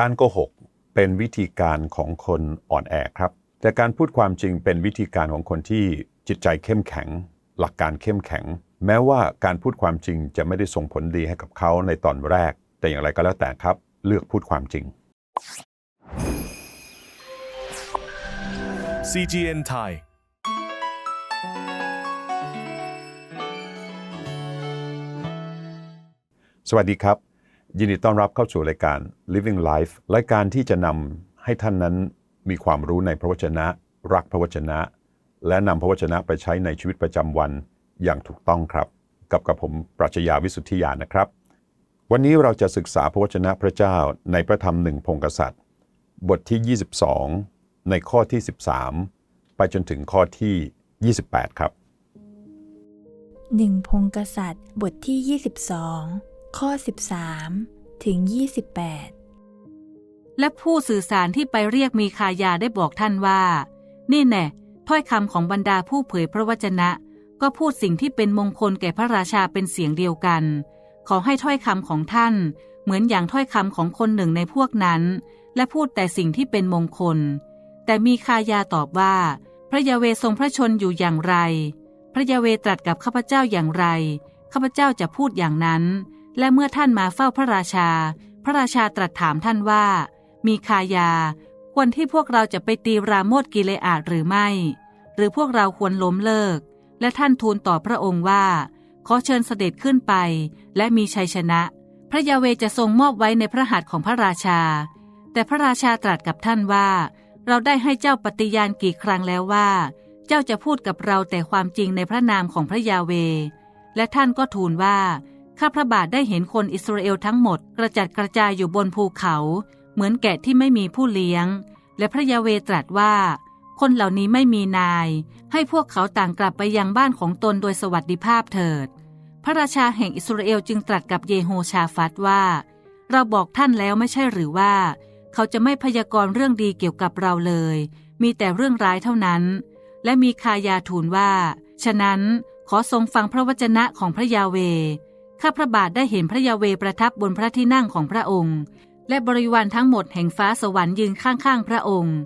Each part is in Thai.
การโกหกเป็นวิธีการของคนอ่อนแอครับ แต่การพูดความจริงเป็นวิธีการของคนที่จิตใจเข้มแข็ง หลักการเข้มแข็ง แม้ว่าการพูดความจริงจะไม่ได้ส่งผลดีให้กับเขาในตอนแรก แต่อย่างไรก็แล้วแต่ครับ เลือกพูดความจริง CGN Thai สวัสดีครับ ยินดีต้อนรับเข้าสู่รายการ Living Life รายการที่จะนำให้ท่านนั้นมีความรู้ในพระวจนะ รักพระวจนะ และนำพระวจนะไปใช้ในชีวิตประจำวันอย่างถูกต้องครับ กับกับผมปรัชญาวิสุทธิยานะครับ วันนี้เราจะศึกษาพระวจนะพระเจ้าในพระธรรมหนึ่งพงกษัตริย์ บทที่ 22 ในข้อที่ 13 ไปจนถึงข้อที่ 28 ครับหนึ่งพงกษัตริย์บทที่ 22 ข้อ 13 ถึง 28 และผู้สื่อสารที่ไปเรียกมีคายาได้บอกท่านว่า นี่แน่ถ้อยคำของบรรดาผู้เผยพระวจนะ ก็พูดสิ่งที่เป็นมงคลแก่พระราชาเป็นเสียงเดียวกัน ขอให้ถ้อยคำของท่าน เหมือนอย่างถ้อยคำของคนหนึ่งในพวกนั้น และพูดแต่สิ่งที่เป็นมงคล แต่มีคายาตอบว่า พระยาเวทรงพระชนอยู่อย่างไร พระยาเวตรัสกับข้าพเจ้าอย่างไรข้าพเจ้าจะพูดอย่างนั้น และเมื่อท่านมาเฝ้าพระราชา พระราชาตรัสถามท่านว่า มีคายา ควรที่พวกเราจะไปตีราโมดกิเลอาดหรือไม่ หรือพวกเราควรล้มเลิก และท่านทูลต่อพระองค์ว่า ขอเชิญเสด็จขึ้นไป และมีชัยชนะ พระยาเวจะทรงมอบไว้ในพระหัตถ์ของพระราชา แต่พระราชาตรัสกับท่านว่า เราได้ให้เจ้าปฏิญาณกี่ครั้งแล้วว่า เจ้าจะพูดกับเราแต่ความจริงในพระนามของพระยาเว และท่านก็ทูลว่า ข้าพระบาทได้เห็นคนอิสราเอลทั้งหมดกระจัดกระจายอยู่บนภูเขา เหมือนแกะที่ไม่มีผู้เลี้ยง และพระยาเวตรัสว่า คนเหล่านี้ไม่มีนาย ให้พวกเขาต่างกลับไปยังบ้านของตนโดยสวัสดิภาพเถิด พระราชาแห่งอิสราเอลจึงตรัสกับเยโฮชาฟัตว่า เราบอกท่านแล้วไม่ใช่หรือว่า เขาจะไม่พยากรณ์เรื่องดีเกี่ยวกับเราเลย มีแต่เรื่องร้ายเท่านั้น และมีคายาทูลว่า ฉะนั้นขอทรงฟังพระวจนะของพระยาเว ข้าพระบาทได้เห็นพระยาเวประทับบนพระที่นั่งของพระองค์ และบริวารทั้งหมดแห่งฟ้าสวรรค์ยืนข้างๆพระองค์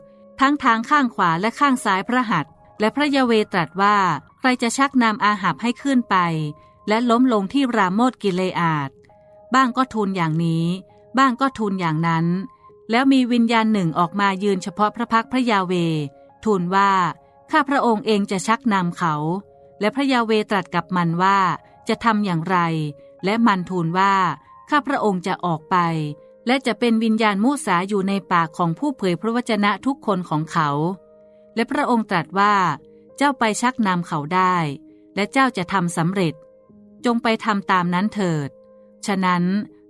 ทั้งทางข้างขวาและข้างซ้ายพระหัตถ์และพระยาเวตรัสว่าใครจะชักนำอาหับให้ขึ้นไป และล้มลงที่รามโมดกิเลอาดบ้างก็ทูลอย่างนี้ บ้างก็ทูลอย่างนั้น แล้วมีวิญญาณหนึ่งออกมายืนเฉพาะพระพักพระยาเว ทูลว่าข้าพระองค์เองจะชักนำเขา และพระยาเวตรัสกับมันว่า จะทำอย่างไร และมันทูลว่า ข้าพระองค์จะออกไป และจะเป็นวิญญาณมุสาอยู่ในปากของผู้เผยพระวจนะทุกคนของเขา และพระองค์ตรัสว่า เจ้าไปชักนำเขาได้ และเจ้าจะทำสำเร็จ จงไปทำตามนั้นเถิด ฉะนั้น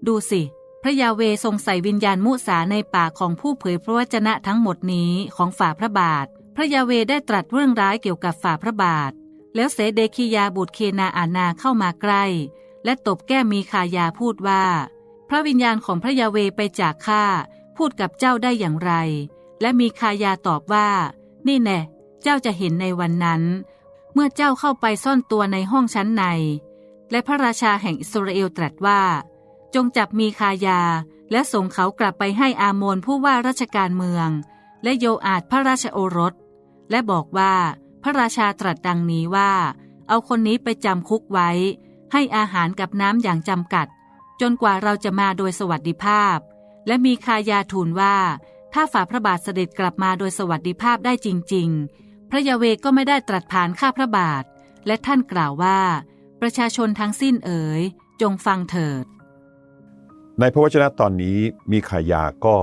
ดูสิ พระยาเวทรงใส่วิญญาณมุสาในปากของผู้เผยพระวจนะทั้งหมดนี้ของฝ่าพระบาท พระยาเวได้ตรัสเรื่องร้ายเกี่ยวกับฝ่าพระบาท แล้วเสเดคียาบุตรเคนาอานาเข้ามาใกล้ และตบแก้มมีคายาพูดว่า พระวิญญาณของพระยาเวไปจากข้าพูดกับเจ้าได้อย่างไร และมีคายาตอบว่า นี่แน่เจ้าจะเห็นในวันนั้น เมื่อเจ้าเข้าไปซ่อนตัวในห้องชั้นใน และพระราชาแห่งอิสราเอลตรัสว่า จงจับมีคายา และส่งเขากลับไปให้อามนผู้ว่าราชการเมือง และโยอาดพระราชโอรส และบอกว่า พระราชาตรัสดังนี้ว่า เอาคนนี้ไปจำคุกไว้ ให้อาหารกับน้ำอย่างจำกัด จนกว่าเราจะมาโดยสวัสดิภาพ และมีคายาทูลว่า ถ้าฝ่าพระบาทเสด็จกลับมาโดยสวัสดิภาพได้จริง ๆ พระยาเวก็ไม่ได้ตรัสผ่านข้าพระบาท และท่านกล่าวว่า ประชาชนทั้งสิ้นเอ๋ย จงฟังเถิด ในพระวจนะตอนนี้มีขายาก็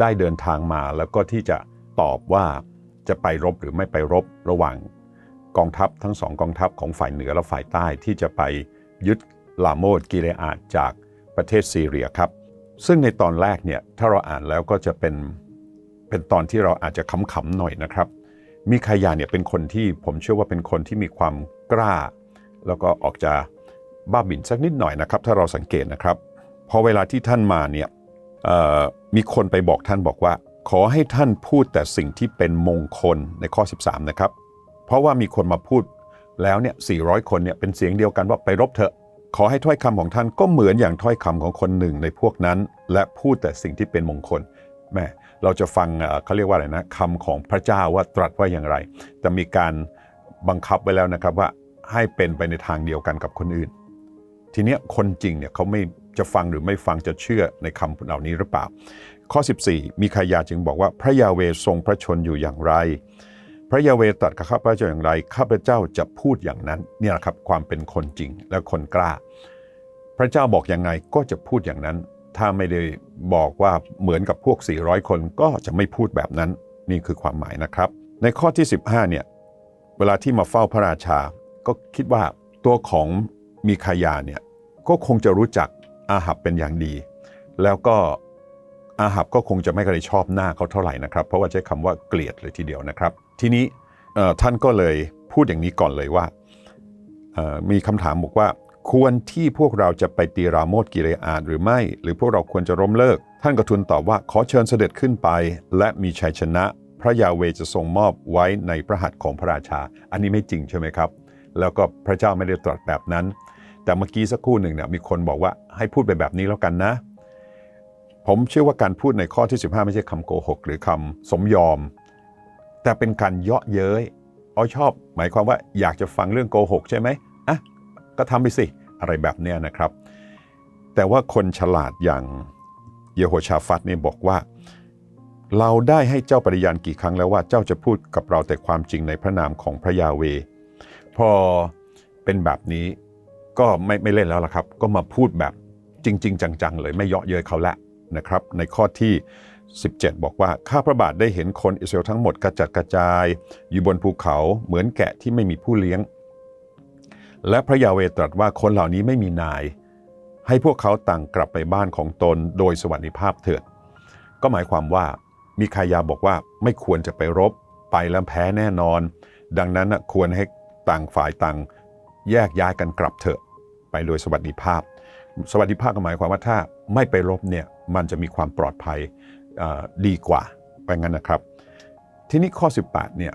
ได้เดินทางมาแล้วก็ที่จะตอบว่า จะไปรบหรือไม่ไปรบระหว่างกองทัพทั้งสองกองทัพของฝ่ายเหนือและฝ่ายใต้ที่จะไปยึดลาโมดกิเลอาดจากประเทศซีเรียครับ ซึ่งในตอนแรกเนี่ยถ้าเราอ่านแล้วก็จะเป็นเป็นตอนที่เราอาจจะขำๆหน่อยนะครับมีขายาเนี่ยเป็นคนที่ผมเชื่อว่าเป็นคนที่มีความกล้า แล้วก็ออกจะบ้าบิ่นสักนิดหน่อยนะครับ ถ้าเราสังเกตนะครับ พอเวลาที่ท่านมาเนี่ยมีคนไปบอกท่านบอกว่า ขอให้ท่านพูดแต่สิ่งที่เป็นมงคลในข้อ 13 นะครับ เพราะว่ามีคนมาพูดแล้วเนี่ย 400 คนเนี่ยเป็นเสียงเดียวกันว่าไปรบเถอะ ขอให้ถ้อยคำของท่านก็เหมือนอย่างถ้อยคำของคนหนึ่งในพวกนั้น และพูดแต่สิ่งที่เป็นมงคลแม่เราจะฟังเอ่อเขาเรียกว่าอะไรนะคำของพระเจ้าว่าตรัสว่าอย่างไร แต่มีการบังคับไว้แล้วนะครับว่าให้เป็นไปในทางเดียวกันกับคนอื่น ทีเนี้ยคนจริงเนี่ยเขาไม่จะฟังหรือไม่ฟังจะเชื่อในคำเหล่านี้หรือเปล่า ข้อ 14 มีขายาจึงบอกว่าพระยาเวทรงพระชนอยู่อย่างไร พระยาเวตรัสกับข้าพเจ้าอย่างไร ข้าพเจ้าจะพูดอย่างนั้นเนี่ยครับความเป็นคนจริงและคนกล้า พระเจ้าบอกอย่างไงก็จะพูดอย่างนั้น ถ้าไม่ได้บอกว่าเหมือนกับพวก 400 คนก็จะไม่พูดแบบนั้นนี่คือความหมายนะครับ ในข้อที่ 15เนี่ยเวลาที่มาเฝ้าพระราชา ก็คิดว่าตัวของมีคายาเนี่ยก็คงจะรู้จักอาหับเป็นอย่างดี แล้วก็ อาหับก็คงจะไม่เคยชอบหน้าเขาเท่าไหร่นะครับ เพราะว่าใช้คำว่าเกลียดเลยทีเดียวนะครับ ทีนี้ท่านก็เลยพูดอย่างนี้ก่อนเลยว่า มีคำถามบอกว่า ควรที่พวกเราจะไปตีราโมดกิเลอาดหรือไม่ หรือพวกเราควรจะล้มเลิก ท่านก็ทูลตอบว่าขอเชิญเสด็จขึ้นไป และมีชัยชนะ พระยาเวจะทรงมอบไว้ในพระหัตถ์ของพระราชา อันนี้ไม่จริงใช่ไหมครับ แล้วก็พระเจ้าไม่ได้ตรัสแบบนั้น แต่เมื่อกี้สักครู่หนึ่งเนี่ยมีคนบอกว่าให้พูดไปแบบนี้แล้วกันนะ ผมเชื่อว่าการพูดในข้อที่ 15 ไม่ใช่คำโกหก หรือคำสมยอม แต่เป็นการเยาะเย้ยอ๋อชอบ หมายความว่าอยากจะฟังเรื่องโกหกใช่ไหมอะก็ทำไปสิ อะไรแบบเนี้ยนะครับ แต่ว่าคนฉลาดอย่างเยโฮชาฟัตเนี่ยบอกว่า เราได้ให้เจ้าปริญาณกี่ครั้งแล้วว่าเจ้าจะพูดกับเราแต่ความจริงในพระนามของพระยาเว พอเป็นแบบนี้ก็ไม่ไม่เล่นแล้วล่ะครับ ก็มาพูดแบบจริง ๆ จังๆเลยไม่เยาะเย้ยเขาละ นะครับในข้อที่ 17 บอกว่า ข้าพระบาทได้เห็นคนอิสราเอลทั้งหมดกระจัดกระจาย อยู่บนภูเขาเหมือนแกะที่ไม่มีผู้เลี้ยง และพระยาเวตรัสว่าคนเหล่านี้ไม่มีนาย ให้พวกเขาต่างกลับไปบ้านของตนโดยสวัสดิภาพเถิด ก็หมายความว่ามีคายาบอกว่าไม่ควรจะไปรบไปแล้วแพ้แน่นอน ดังนั้นควรให้ต่างฝ่ายต่างแยกย้ายกันกลับเถอะ ไปโดยสวัสดิภาพ สวัสดิภาพก็หมายความว่าถ้าไม่ไปรบเนี่ย มันจะมีความปลอดภัยดีกว่าไปงั้นนะครับ ทีนี้ข้อ 18เนี่ย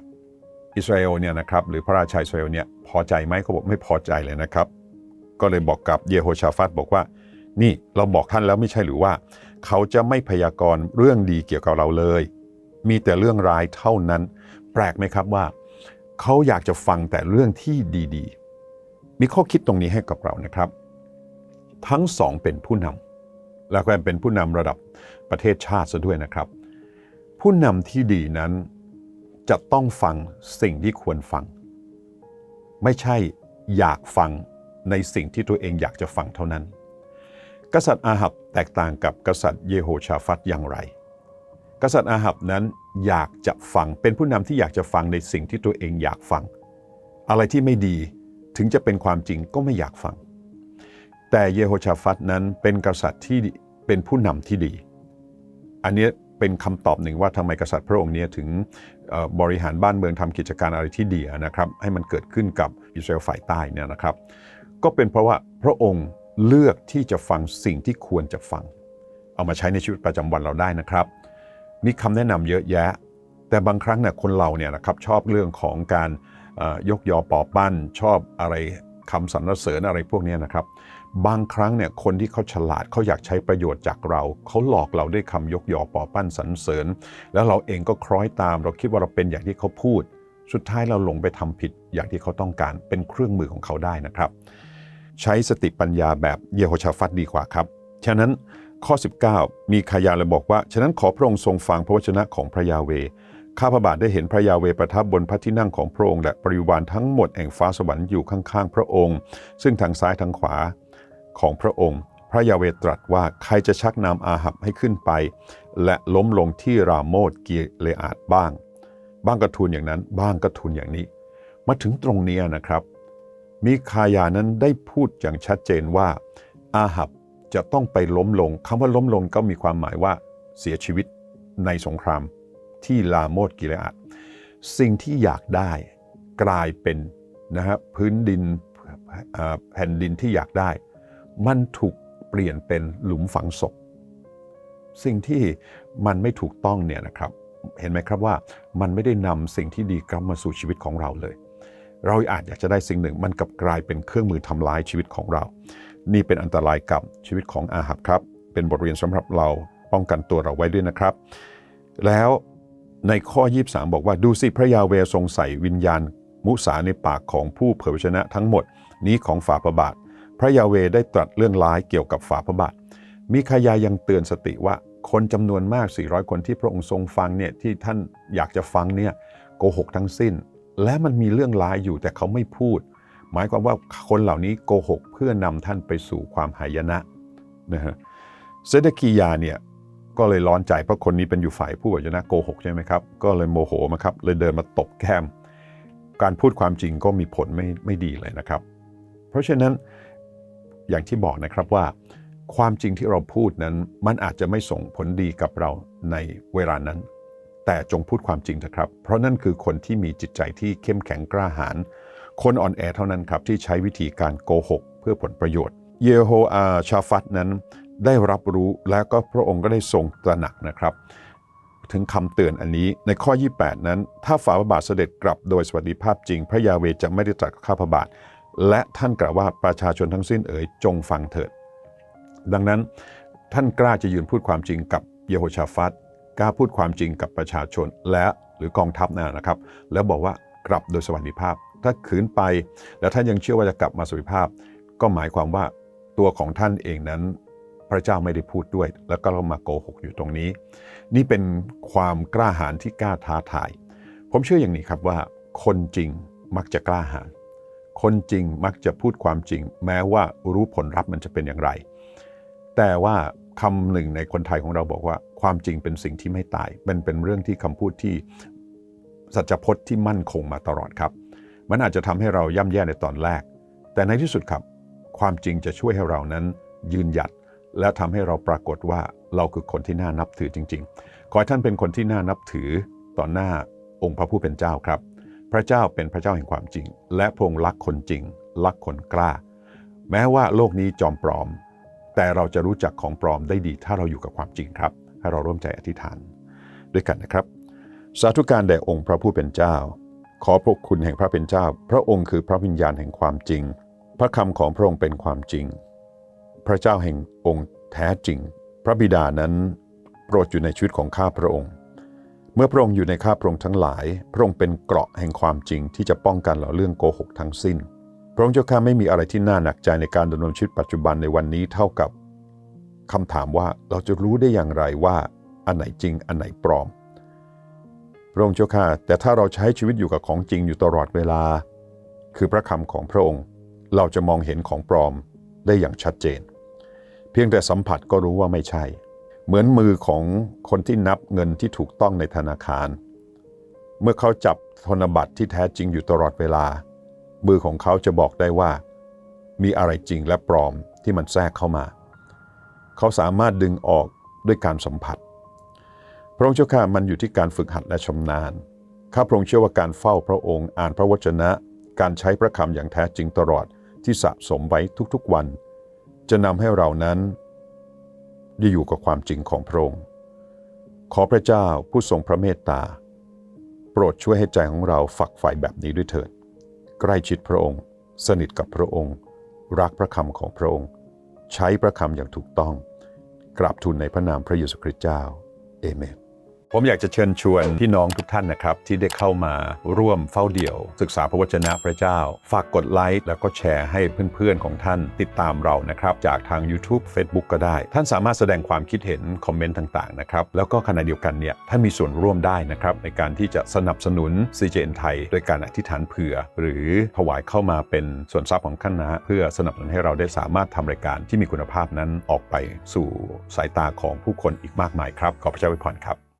อิสราเอลเนี่ยนะครับหรือพระราชาอิสราเอลเนี่ยพอใจไหมเขาบอกไม่พอใจเลยนะครับ ก็เลยบอกกับเยโฮชาฟัตบอกว่า นี่เราบอกท่านแล้วไม่ใช่หรือว่า เขาจะไม่พยากรณ์เรื่องดีเกี่ยวกับเราเลย มีแต่เรื่องร้ายเท่านั้น แปลกไหมครับว่า เขาอยากจะฟังแต่เรื่องที่ดีๆ มีข้อคิดตรงนี้ให้กับเรานะครับ ทั้งสองเป็นผู้นำ แล้วก็เป็นผู้นำระดับประเทศชาติซะด้วยนะครับ ผู้นำที่ดีนั้นจะต้องฟังสิ่งที่ควรฟัง ไม่ใช่อยากฟังในสิ่งที่ตัวเองอยากจะฟังเท่านั้น กษัตริย์อาหับแตกต่างกับกษัตริย์เยโฮชาฟัตอย่างไร กษัตริย์อาหับนั้นอยากจะฟังเป็นผู้นำที่อยากจะฟังในสิ่งที่ตัวเองอยากฟัง อะไรที่ไม่ดีถึงจะเป็นความจริงก็ไม่อยากฟัง แต่เยโฮชาฟัตนั้นเป็นกษัตริย์ที่ เป็นผู้นำที่ดี อันนี้เป็นคำตอบหนึ่งว่าทำไมกษัตริย์พระองค์เนี้ถึงบริหารบ้านเมืองทำกิจการอะไรที่ดีนะครับ ให้มันเกิดขึ้นกับอิสราเอลฝ่ายใต้เนี่ยนะครับ ก็เป็นเพราะว่าพระองค์เลือกที่จะฟังสิ่งที่ควรจะฟัง เอามาใช้ในชีวิตประจำวันเราได้นะครับ มีคำแนะนำเยอะแยะ แต่บางครั้งเนี่ยคนเราเนี่ยนะครับชอบเรื่องของการยกยอปอปั้นชอบอะไรคำสรรเสริญอะไรพวกนี้นะครับ บางครั้งเนี่ยคนที่เขาฉลาดเขาอยากใช้ประโยชน์จากเรา เขาหลอกเราด้วยคำยกยอปอปั้นสรรเสริญ แล้วเราเองก็คล้อยตาม เราคิดว่าเราเป็นอย่างที่เขาพูด สุดท้ายเราหลงไปทำผิดอย่างที่เขาต้องการเป็นเครื่องมือของเขาได้นะครับ ใช้สติปัญญาแบบเยโฮชาฟัตดีกว่าครับ ฉะนั้นข้อ 19 มีขายาเลยบอกว่า ฉะนั้นขอพระองค์ทรงฟังพระวจนะของพระยาเว ข้าพระบาทได้เห็นพระยาเวประทับบนพระที่นั่งของพระองค์และบริวารทั้งหมดแห่งฟ้าสวรรค์อยู่ข้างๆ พระองค์ ซึ่งทางซ้ายทางขวา ของพระองค์ พระยาเวตรัสว่าใครจะชักนำอาหับให้ขึ้นไป และล้มลงที่รามโมดกิเลอาดบ้าง บ้างก็ทูลอย่างนั้นบ้างก็ทูลอย่างนี้ มาถึงตรงนี้นะครับ มีคายานั้นได้พูดอย่างชัดเจนว่า อาหับจะต้องไปล้มลงคำว่าล้มลงก็มีความหมายว่าเสียชีวิตในสงครามที่ลาโมดกิเลอาดสิ่งที่อยากได้กลายเป็นนะฮะพื้นดินแผ่นดินที่อยากได้ มันถูกเปลี่ยนเป็นหลุมฝังศพ สิ่งที่มันไม่ถูกต้องเนี่ยนะครับ เห็นไหมครับว่ามันไม่ได้นำสิ่งที่ดีกลับมาสู่ชีวิตของเราเลย เราอาจอยากจะได้สิ่งหนึ่งมันกลับกลายเป็นเครื่องมือทำร้ายชีวิตของเรา นี่เป็นอันตรายกับชีวิตของอาหับครับ เป็นบทเรียนสำหรับเราป้องกันตัวเราไว้ด้วยนะครับ แล้วในข้อ 23 บอกว่าดูสิพระยาเวทรงใส่วิญญาณมุสาในปากของผู้เผยพระชนะทั้งหมดนี้ของฝ่าพระบาท พระยาเวได้ตรัสเรื่องร้ายเกี่ยวกับฝ่าพระบาทมีขายายังเตือนสติว่าคนจำนวนมาก 400 คนที่พระองค์ทรงฟังเนี่ยที่ท่านอยากจะฟังเนี่ยโกหกทั้งสิ้น และมันมีเรื่องร้ายอยู่แต่เขาไม่พูด หมายความว่าคนเหล่านี้โกหกเพื่อนำท่านไปสู่ความหายนะนะฮะเซเดกียาเนี่ยก็เลยร้อนใจเพราะคนนี้เป็นอยู่ฝ่ายผู้เผยนะโกหกใช่ไหมครับ ก็เลยโมโหมาครับเลยเดินมาตบแก้ม การพูดความจริงก็มีผลไม่ไม่ดีเลยนะครับ เพราะฉะนั้น อย่างที่บอกนะครับว่า ความจริงที่เราพูดนั้น มันอาจจะไม่ส่งผลดีกับเราในเวลานั้น แต่จงพูดความจริงเถอะครับ เพราะนั่นคือคนที่มีจิตใจที่เข้มแข็งกล้าหาญคนอ่อนแอเท่านั้นครับที่ใช้วิธีการโกหก เพื่อผลประโยชน์ เยโฮอาชาฟัตนั้นได้รับรู้และก็พระองค์ก็ได้ทรงตระหนักนะครับ ถึงคำเตือนอันนี้ในข้อ 28 นั้น ถ้าฝ่าพระบาทเสด็จกลับโดยสวัสดิภาพจริง พระยาเวจะไม่ได้ตรัสข้าพระบาท และท่านกล่าวว่าประชาชนทั้งสิ้นเอ๋ยจงฟังเถิด ดังนั้นท่านกล้าจะยืนพูดความจริงกับเยโฮชาฟัตกล้าพูดความจริงกับประชาชนและหรือกองทัพนั่นนะครับ แล้วบอกว่ากลับโดยสวัสดิภาพ ถ้าขืนไป แล้วท่านยังเชื่อว่าจะกลับมาสวัสดิภาพ ก็หมายความว่าตัวของท่านเองนั้น พระเจ้าไม่ได้พูดด้วย แล้วก็เรามาโกหกอยู่ตรงนี้ นี่เป็นความกล้าหาญที่กล้าท้าทาย ผมเชื่ออย่างนี้ครับว่า คนจริงมักจะกล้าหาญ คนจริงมักจะพูดความจริง แม้ว่ารู้ผลลัพธ์มันจะเป็นอย่างไร แต่ว่าคำหนึ่งในคนไทยของเราบอกว่า ความจริงเป็นสิ่งที่ไม่ตาย มันเป็นเรื่องที่คำพูดที่สัจพจน์ที่มั่นคงมาตลอดครับ มันอาจจะทำให้เราย่ำแย่ในตอนแรก แต่ในที่สุดครับ ความจริงจะช่วยให้เรานั้นยืนหยัด และทำให้เราปรากฏว่าเราคือคนที่น่านับถือจริง ๆ ขอให้ท่านเป็นคนที่น่านับถือต่อหน้าองค์พระผู้เป็นเจ้าครับ พระเจ้าเป็นพระเจ้าแห่งความจริง และพระองค์รักคนจริง รักคนกล้า แม้ว่าโลกนี้จอมปลอม แต่เราจะรู้จักของปลอมได้ดี ถ้าเราอยู่กับความจริงครับ ให้เราร่วมใจอธิษฐาน ด้วยกันนะครับ สาธุการแด่องค์พระผู้เป็นเจ้า ขอพระคุณแห่งพระเป็นเจ้า พระองค์คือพระวิญญาณแห่งความจริง พระคำของพระองค์เป็นความจริง พระเจ้าแห่งองค์แท้จริง พระบิดานั้นโปรดอยู่ในชีวิตของข้าพระองค์ เมื่อพระองค์อยู่ในข้าพระองค์ทั้งหลาย พระองค์เป็นเกราะแห่งความจริงที่จะป้องกันเราเรื่องโกหกทั้งสิ้น พระองค์เจ้าข้าไม่มีอะไรที่น่าหนักใจในการดำเนินชีวิตปัจจุบันในวันนี้เท่ากับคำถามว่าเราจะรู้ได้อย่างไรว่า อันไหนจริงอันไหนปลอม พระองค์เจ้าข้าแต่ถ้าเราใช้ชีวิตอยู่กับของจริงอยู่ตลอดเวลา คือพระคำของพระองค์ เราจะมองเห็นของปลอมได้อย่างชัดเจน เพียงแต่สัมผัสก็รู้ว่าไม่ใช่ เหมือนมือของคนที่นับเงินที่ถูกต้องในธนาคาร เมื่อเขาจับธนบัตรที่แท้จริงอยู่ตลอดเวลา มือของเขาจะบอกได้ว่า มีอะไรจริงและปลอมที่มันแทรกเข้ามา เขาสามารถดึงออกด้วยการสัมผัส พระองค์เจ้าข้ามันอยู่ที่การฝึกหัดและชำนาญ ข้าพระองค์เชื่อว่าการเฝ้าพระองค์อ่านพระวจนะ การใช้พระคำอย่างแท้จริงตลอดที่สะสมไว้ทุกๆวัน จะนำให้เรานั้น ได้อยู่กับความจริงของพระองค์ ขอพระเจ้าผู้ทรงพระเมตตา โปรดช่วยให้ใจของเราฝักใฝ่แบบนี้ด้วยเถิด ใกล้ชิดพระองค์ สนิทกับพระองค์ รักพระคำของพระองค์ ใช้พระคำอย่างถูกต้อง กราบทูลในพระนามพระเยซูคริสต์เจ้า เอเมน ผมอยากจะเชิญชวนพี่น้องทุกท่านนะครับ ที่ได้เข้ามาร่วมเฝ้าเดี่ยว ศึกษาพระวจนะพระเจ้า ฝากกดไลค์แล้วก็แชร์ให้เพื่อนๆของท่านติดตามเรานะครับ จากทาง YouTube Facebook ก็ได้ ท่านสามารถแสดงความคิดเห็น คอมเมนต์ต่างๆนะครับ แล้วก็ขณะเดียวกันเนี่ยท่านมีส่วนร่วมได้นะครับ ในการที่จะสนับสนุน CJN ไทยโดยการอธิษฐานเผื่อ หรือถวายเข้ามาเป็นส่วนทรัพย์ของคณะเพื่อสนับสนุนให้เราได้สามารถทำรายการที่มีคุณภาพนั้นออกไปสู่สายตาของผู้คนอีกมากมายครับขอพระเจ้าอวยพรครับ